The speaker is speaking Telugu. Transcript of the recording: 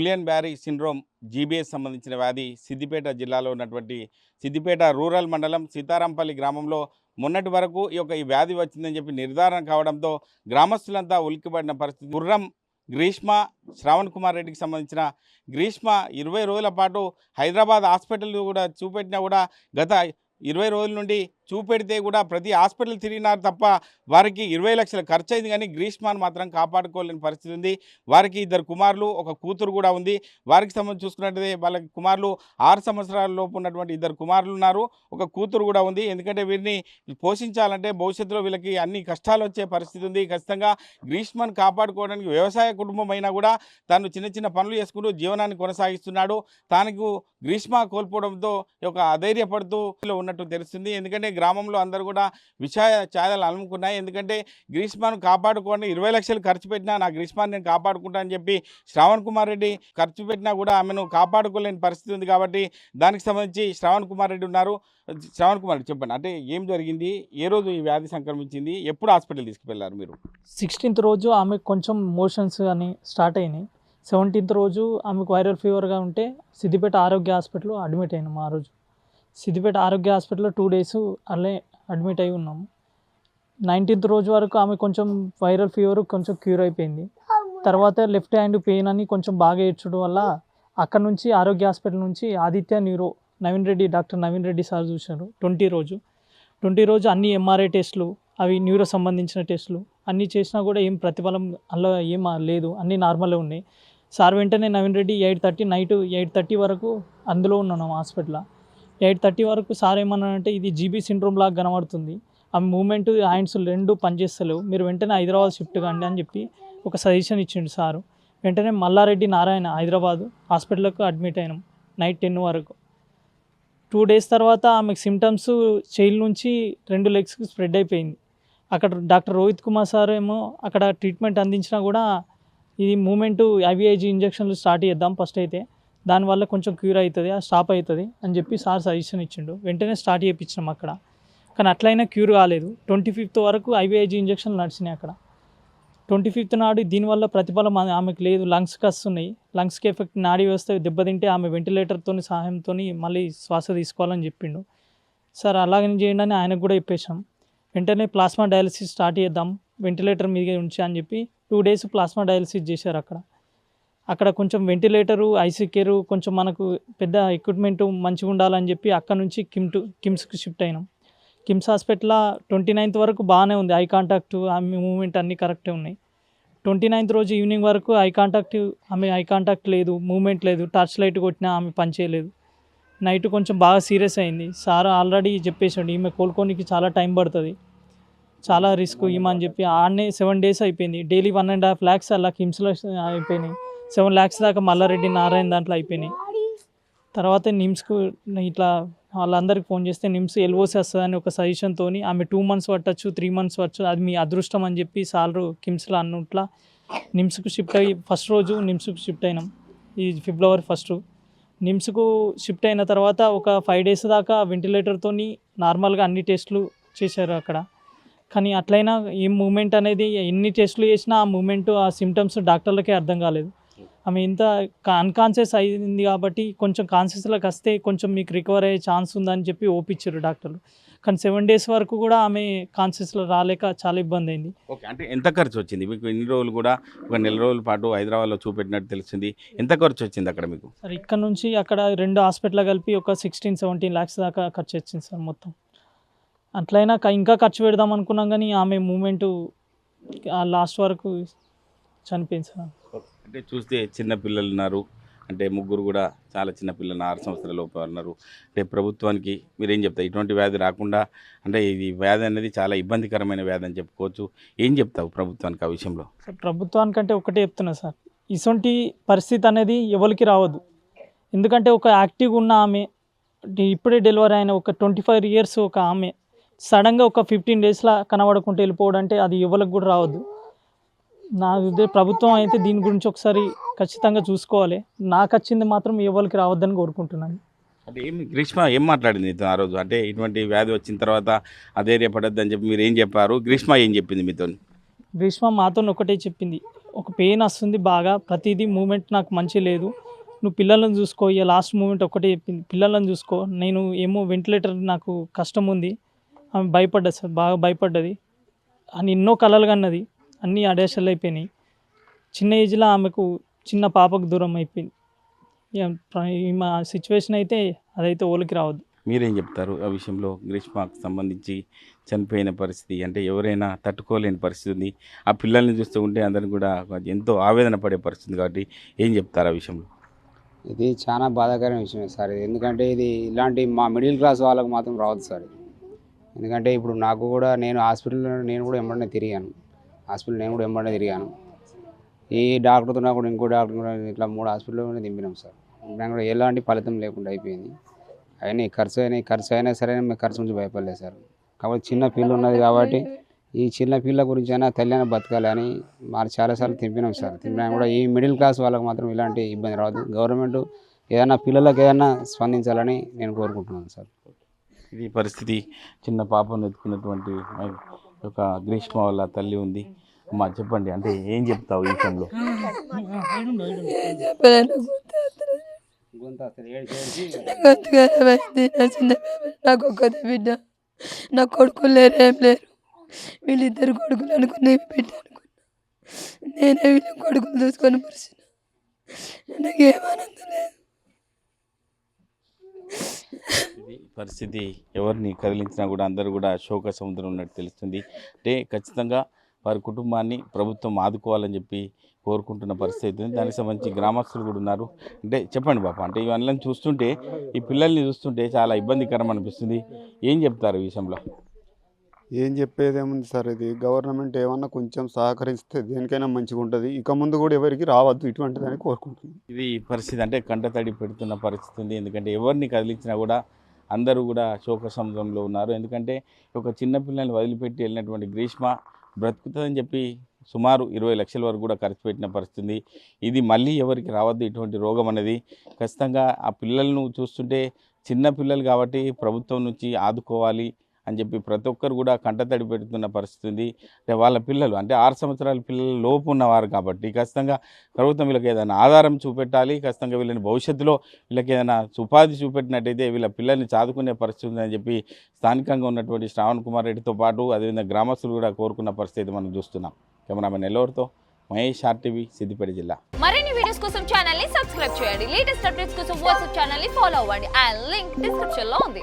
గులియన్ బ్యారీ సిండ్రోమ్ జీబీఎస్ సంబంధించిన వ్యాధి సిద్దిపేట జిల్లాలో ఉన్నటువంటి సిద్దిపేట రూరల్ మండలం సీతారాంపల్లి గ్రామంలో మొన్నటి వరకు ఈ యొక్క ఈ వ్యాధి వచ్చిందని చెప్పి నిర్ధారణ కావడంతో గ్రామస్తులంతా ఉలిక్కిపడిన పరిస్థితి. గుర్రం గ్రీష్మ శ్రావణ్ కుమార్ రెడ్డికి సంబంధించిన గ్రీష్మ ఇరవై రోజుల పాటు హైదరాబాద్ హాస్పిటల్ కూడా చూపెట్టినా కూడా గత ఇరవై రోజుల నుండి చూపెడితే కూడా ప్రతి హాస్పిటల్ తిరిగినారు తప్ప వారికి ఇరవై లక్షల ఖర్చు అయింది కానీ గ్రీష్మాన్ మాత్రం కాపాడుకోలేని పరిస్థితి ఉంది. వారికి ఇద్దరు కుమారులు ఒక కూతురు కూడా ఉంది. వారికి సంబంధించి చూసుకున్నట్టయితే వాళ్ళకి కుమారులు ఆరు సంవత్సరాల లోపు ఉన్నటువంటి ఇద్దరు కుమారులు ఉన్నారు. ఒక కూతురు కూడా ఉంది. ఎందుకంటే వీరిని పోషించాలంటే భవిష్యత్తులో వీళ్ళకి అన్ని కష్టాలు వచ్చే పరిస్థితి ఉంది. ఖచ్చితంగా గ్రీష్మను కాపాడుకోవడానికి వ్యవసాయ కుటుంబం అయినా కూడా తను చిన్న చిన్న పనులు చేసుకుంటూ జీవనాన్ని కొనసాగిస్తున్నాడు. తనకు గ్రీష్మ కోల్పోవడంతో ఒక అధైర్యపడుతూ ఉన్నట్టు తెలుస్తుంది. ఎందుకంటే గ్రామంలో అందరూ కూడా విషయ ఛాయలు అలుముకున్నాయి. ఎందుకంటే గ్రీష్మాను కాపాడుకోండి ఇరవై లక్షలు ఖర్చు పెట్టినా నా గ్రీష్మాన్ని నేను కాపాడుకుంటా అని చెప్పి శ్రావణ్ కుమార్ రెడ్డి ఖర్చు పెట్టినా కూడా ఆమెను కాపాడుకోలేని పరిస్థితి ఉంది కాబట్టి దానికి సంబంధించి శ్రావణ్ కుమార్ రెడ్డి ఉన్నారు. శ్రావణ్ కుమార్ రెడ్డి చెప్పండి అంటే ఏం జరిగింది? ఏ రోజు ఈ వ్యాధి సంక్రమించింది? ఎప్పుడు హాస్పిటల్ తీసుకువెళ్ళారు మీరు? సిక్స్టీన్త్ రోజు ఆమెకు కొంచెం మోషన్స్ అని స్టార్ట్ అయినాయి. సెవెంటీన్త్ రోజు ఆమెకు వైరల్ ఫీవర్గా ఉంటే సిద్దిపేట ఆరోగ్య హాస్పిటల్లో అడ్మిట్ అయినాము ఆ రోజు. సిద్దిపేట ఆరోగ్య హాస్పిటల్లో టూ డేస్ అలా అడ్మిట్ అయి ఉన్నాము నైన్టీన్త్ రోజు వరకు ఆమె కొంచెం వైరల్ ఫీవర్ కొంచెం క్యూర్ అయిపోయింది. తర్వాత లెఫ్ట్ హ్యాండ్ పెయిన్ అని కొంచెం బాగా ఏడ్చడం వల్ల అక్కడ నుంచి ఆరోగ్య హాస్పిటల్ నుంచి Aditya neuro Naveen Reddy doctor Naveen Reddy sir చూశారు. ట్వంటీ రోజు. ట్వంటీ రోజు అన్ని ఎంఆర్ఐ టెస్టులు అవి న్యూరో సంబంధించిన టెస్టులు అన్నీ చేసినా కూడా ఏం ప్రతిఫలం అలా ఏం లేదు. అన్నీ నార్మలే ఉన్నాయి. సార్ వెంటనే Naveen Reddy eight thirty night eight thirty వరకు అందులో ఉన్నాను హాస్పిటల్లో. ఎయిట్ థర్టీ వరకు సార్ ఏమన్నారంటే ఇది జీబీ సిండ్రోమ్ లాగా కనబడుతుంది. ఆ మూమెంట్ హ్యాండ్స్ రెండు పనిచేస్తలేవు. మీరు వెంటనే హైదరాబాద్ షిఫ్ట్ కండి అని చెప్పి ఒక సజెషన్ ఇచ్చిండు సారు. వెంటనే మల్లారెడ్డి నారాయణ హైదరాబాద్ హాస్పిటల్కి అడ్మిట్ అయినాం నైట్ టెన్ వరకు. టూ డేస్ తర్వాత ఆమెకు సిమ్టమ్స్ చైల్ నుంచి రెండు లెగ్స్కి స్ప్రెడ్ అయిపోయింది. అక్కడ డాక్టర్ రోహిత్ కుమార్ సార్ ఏమో అక్కడ ట్రీట్మెంట్ అందించినా కూడా ఇది మూమెంటు ఐవీఐజీ ఇంజక్షన్లు స్టార్ట్ చేద్దాం ఫస్ట్ అయితే. దానివల్ల కొంచెం క్యూర్ అవుతుంది ఆ స్టాప్ అవుతుంది అని చెప్పి సార్ సజెషన్ ఇచ్చిండు. వెంటనే స్టార్ట్ చేయించినాం అక్కడ. కానీ అట్లయినా క్యూర్ కాలేదు. ట్వంటీ ఫిఫ్త్ వరకు ఐవిఐజీ ఇంజక్షన్లు నడిచినాయి అక్కడ. ట్వంటీ ఫిఫ్త్ నాడు దీనివల్ల ప్రతిఫలం ఆమెకు లేదు. లంగ్స్కి వస్తున్నాయి లంగ్స్కి ఎఫెక్ట్ నాడీ వ్యవస్థ దెబ్బతింటే ఆమె వెంటిలేటర్తో సహాయంతో మళ్ళీ శ్వాస తీసుకోవాలని చెప్పిండు. సార్ అలాగని చేయండి అని ఆయనకు కూడా చెప్పేశాం. వెంటనే ప్లాస్మా డయాలసిస్ స్టార్ట్ చేద్దాం. వెంటిలేటర్ మీద ఉంచి అని చెప్పి టూ డేస్ ప్లాస్మా డయాలసిస్ చేశారు అక్కడ. అక్కడ కొంచెం వెంటిలేటరు ఐసీ కేరు కొంచెం మనకు పెద్ద ఎక్విప్మెంట్ మంచిగా ఉండాలని చెప్పి అక్కడ నుంచి కిమ్ టు కిమ్స్కి షిఫ్ట్ అయినాం. కిమ్స్ హాస్పిటల్లో ట్వంటీ నైన్త్ వరకు బాగానే ఉంది. ఐ కాంటాక్ట్ ఆమె మూమెంట్ అన్నీ కరెక్టే ఉన్నాయి. ట్వంటీ నైన్త్ రోజు ఈవినింగ్ వరకు ఐ కాంటాక్ట్ ఆమె ఐ కాంటాక్ట్ లేదు మూమెంట్ లేదు టార్చ్ లైట్ కొట్టినా ఆమె పని చేయలేదు. నైట్ కొంచెం బాగా సీరియస్ అయింది. సార్ ఆల్రెడీ చెప్పేసాడు ఈమె కోలుకోనికి చాలా టైం పడుతుంది. చాలా రిస్క్ ఈమె అని చెప్పి ఆడనే సెవెన్ డేస్ అయిపోయింది. Daily one and half lakhs అలా కిమ్స్లో అయిపోయినాయి. సెవెన్ ల్యాక్స్ దాకా మల్లారెడ్డి నారాయణ దాంట్లో అయిపోయినాయి. తర్వాత నిమ్స్కు ఇట్లా వాళ్ళందరికి ఫోన్ చేస్తే నిమ్స్ ఎల్ఓసి వస్తుందని ఒక సజెషన్తో ఆమె టూ మంత్స్ పట్టచ్చు త్రీ మంత్స్ పట్టచ్చు అది మీ అదృష్టం అని చెప్పి సార్లు కిమ్స్లో అన్నట్లా నిమ్స్కు షిఫ్ట్ అయ్యి ఫస్ట్ రోజు నిమ్స్కు షిఫ్ట్ అయినాం. ఈ ఫిబ్రవరి ఫస్ట్. నిమ్స్కు షిఫ్ట్ అయిన తర్వాత ఒక ఫైవ్ డేస్ దాకా వెంటిలేటర్తో నార్మల్గా అన్ని టెస్టులు చేశారు అక్కడ. కానీ అట్లయినా ఏ మూమెంట్ అనేది ఎన్ని టెస్టులు చేసినా ఆ మూమెంట్ ఆ సిమ్టమ్స్ డాక్టర్లకే అర్థం కాలేదు. ఆమె ఇంత అన్కాన్షియస్ అయింది కాబట్టి కొంచెం కాన్షియస్లోకి వస్తే కొంచెం మీకు రికవర్ అయ్యే ఛాన్స్ ఉందని చెప్పి ఓపించారు డాక్టర్లు. కానీ సెవెన్ డేస్ వరకు కూడా ఆమె కాన్షియస్లో రాలేక చాలా ఇబ్బంది అయింది. ఓకే అంటే ఎంత ఖర్చు వచ్చింది? మీకు ఇన్ని రోజులు కూడా ఒక నెల రోజుల పాటు హైదరాబాద్లో చూపెట్టినట్టు తెలిసింది. ఎంత ఖర్చు వచ్చింది అక్కడ మీకు? సార్ ఇక్కడ నుంచి అక్కడ రెండు హాస్పిటల్ కలిపి ఒక సిక్స్టీన్ సెవెంటీన్ ల్యాక్స్ దాకా ఖర్చు వచ్చింది సార్ మొత్తం. అట్లయినా ఇంకా ఖర్చు పెడదాం అనుకున్నాం కానీ ఆమె మూమెంట్ లాస్ట్ వరకు చనిపోయింది సార్ అంటే చూస్తే చిన్న పిల్లలు ఉన్నారు. అంటే ముగ్గురు కూడా చాలా చిన్న పిల్లలు ఆరు సంవత్సరాల లోపు ఉన్నారు. అంటే ప్రభుత్వానికి మీరేం చెప్తారు? ఇటువంటి వ్యాధి రాకుండా అంటే ఇది వ్యాధి అనేది చాలా ఇబ్బందికరమైన వ్యాధి అని చెప్పుకోవచ్చు. ఏం చెప్తావు ప్రభుత్వానికి ఆ విషయంలో? సార్ ప్రభుత్వానికంటే ఒకటే చెప్తున్నా సార్. ఇటువంటి పరిస్థితి అనేది ఎవరికి రావద్దు. ఎందుకంటే ఒక యాక్టివ్ ఉన్న ఆమె ఇప్పుడే డెలివరీ అయిన ఒక ట్వంటీ ఫైవ్ ఇయర్స్ ఒక ఆమె సడన్గా ఒక ఫిఫ్టీన్ డేస్లో కనబడకుండా వెళ్ళిపోవడం అంటే అది ఎవరికి కూడా రావద్దు. నా ప్రభుత్వం అయితే దీని గురించి ఒకసారి ఖచ్చితంగా చూసుకోవాలి. నాకు వచ్చింది మాత్రం ఎవరికి రావద్దని కోరుకుంటున్నాను. అంటే ఏం గ్రీష్మ ఏం మాట్లాడింది మీతో ఆ రోజు? అంటే ఇటువంటి వ్యాధి వచ్చిన తర్వాత అధైర్యపడద్దు అని చెప్పి మీరు ఏం చెప్పారు? గ్రీష్మ ఏం చెప్పింది మీతో? గ్రీష్మ మాతో ఒకటే చెప్పింది. ఒక పెయిన్ వస్తుంది బాగా ప్రతిదీ మూమెంట్ నాకు మంచి లేదు. నువ్వు పిల్లలను చూసుకో ఇక లాస్ట్ మూమెంట్ ఒకటే చెప్పింది. పిల్లలను చూసుకో నేను ఏమో వెంటిలేటర్ నాకు కష్టం ఉంది. ఆమె భయపడ్డది సార్ బాగా భయపడ్డది. అని ఎన్నో కలలు కన్నది. అన్నీ అడేషలు అయిపోయినాయి. చిన్న ఏజ్లో ఆమెకు చిన్న పాపకు దూరం అయిపోయింది. ఈమె సిచ్యువేషన్ అయితే అదైతే ఓలికి రావద్దు. మీరేం చెప్తారు? ఆ విషయంలో గ్రీష్మకు సంబంధించి చనిపోయిన పరిస్థితి అంటే ఎవరైనా తట్టుకోలేని పరిస్థితి ఉంది. ఆ పిల్లల్ని చూస్తూ ఉంటే అందరిని కూడా ఎంతో ఆవేదన పడే పరిస్థితి కాబట్టి ఏం చెప్తారు ఆ విషయంలో? ఇది చాలా బాధాకరమైన విషయమే సార్ ఇది. ఎందుకంటే ఇది ఇలాంటి మా మిడిల్ క్లాస్ వాళ్ళకు మాత్రం రావద్దు సార్ ఎందుకంటే ఇప్పుడు నాకు కూడా నేను హాస్పిటల్లో నేను కూడా వెంబడే తిరిగాను. హాస్పిటల్ నేను కూడా వెంబడే తిరిగాను. ఈ డాక్టర్తో కూడా ఇంకో డాక్టర్ కూడా ఇట్లా మూడు హాస్పిటల్లో కూడా దింపినాం సార్. దాని కూడా ఎలాంటి ఫలితం లేకుండా అయిపోయింది. అయినా ఖర్చు అయినా ఖర్చు అయినా సరే మేము ఖర్చు నుంచి భయపడలేదు సార్. కాబట్టి చిన్న పిల్ల ఉన్నది కాబట్టి ఈ చిన్న పిల్ల గురించి అయినా తల్లి అయినా బతకాలి అని మరి చాలాసార్లు తింపినాం సార్. తింపినా కూడా ఈ మిడిల్ క్లాస్ వాళ్ళకి మాత్రం ఇలాంటి ఇబ్బంది రావద్దు. గవర్నమెంట్ ఏదైనా పిల్లలకు ఏదైనా స్పందించాలని నేను కోరుకుంటున్నాను సార్. ఇది పరిస్థితి చిన్న పాపను ఎత్తుకున్నటువంటి ఒక గ్రీష్మ వాళ్ళ తల్లి ఉంది. అమ్మా చెప్పండి అంటే ఏం చెప్తావు ఈ విషయంలో? నాకు ఒక్కదే బిడ్డ నా కొడుకులు లేరు ఏం లేరు వీళ్ళిద్దరు కొడుకులు అనుకుని బిడ్డ అనుకున్నా. నేనే వీళ్ళ కొడుకులు చూసుకొని పరిచిన. నాకు ఏమానందం లేదు. పరిస్థితి ఎవరిని కదిలించినా కూడా అందరూ కూడా శోక సముద్రం ఉన్నట్టు తెలుస్తుంది. అంటే ఖచ్చితంగా వారి కుటుంబాన్ని ప్రభుత్వం ఆదుకోవాలని చెప్పి కోరుకుంటున్న పరిస్థితి దానికి సంబంధించి గ్రామస్తులు కూడా ఉన్నారు. అంటే చెప్పండి బాప అంటే ఇవన్నీ చూస్తుంటే ఈ పిల్లల్ని చూస్తుంటే చాలా ఇబ్బందికరం అనిపిస్తుంది. ఏం చెప్తారు ఈ విషయంలో? ఏం చెప్పేది ఏముంది సార్ ఇది? గవర్నమెంట్ ఏమన్నా కొంచెం సహకరిస్తే దేనికైనా మంచిగా ఉంటుంది ఇక ముందు కూడా ఎవరికి రావద్దు. ఇటువంటిదని కోరుకుంటుంది ఇది పరిస్థితి అంటే కంటతడి పెడుతున్న పరిస్థితి ఉంది. ఎందుకంటే ఎవరిని కదిలించినా కూడా అందరూ కూడా శోక సముద్రంలో ఉన్నారు. ఎందుకంటే ఒక చిన్న పిల్లల్ని వదిలిపెట్టి వెళ్ళినటువంటి గ్రీష్మ బ్రతుకుతుందని చెప్పి సుమారు ఇరవై లక్షల వరకు కూడా ఖర్చు పెట్టిన పరిస్థితి ఇది మళ్ళీ ఎవరికి రావద్దు ఇటువంటి రోగం అనేది. ఖచ్చితంగా ఆ పిల్లలను చూస్తుంటే చిన్న పిల్లలు కాబట్టి ప్రభుత్వం నుంచి ఆదుకోవాలి. అని చెప్పి ప్రతి ఒక్కరు కూడా కంటతడి పెడుతున్న పరిస్థితి ఉంది. అంటే వాళ్ళ పిల్లలు అంటే ఆరు సంవత్సరాల పిల్లల లోపు ఉన్నవారు కాబట్టి ఖచ్చితంగా ప్రభుత్వం వీళ్ళకి ఏదైనా ఆధారం చూపెట్టాలి. ఖచ్చితంగా వీళ్ళని భవిష్యత్తులో వీళ్ళకి ఏదైనా ఉపాధి చూపెట్టినట్టయితే వీళ్ళ పిల్లల్ని చాదుకునే పరిస్థితి ఉందని చెప్పి స్థానికంగా ఉన్నటువంటి శ్రావణ్ కుమార్ రెడ్డితో పాటు అదేవిధంగా గ్రామస్తులు కూడా కోరుకున్న పరిస్థితి మనం చూస్తున్నాం. కెమెరామెన్ నెల్లూరుతో మహేష్ ఆర్టీవీ సిద్దిపేట జిల్లా. మరిన్ని వీడియోస్ కోసం ఛానల్ని సబ్స్క్రైబ్ చేయండి. లేటెస్ట్ అప్డేట్స్ కోసం వాట్సాప్ ఛానల్ని ఫాలో అవ్వండి. అండ్ లింక్ డిస్క్రిప్షన్లో ఉంది.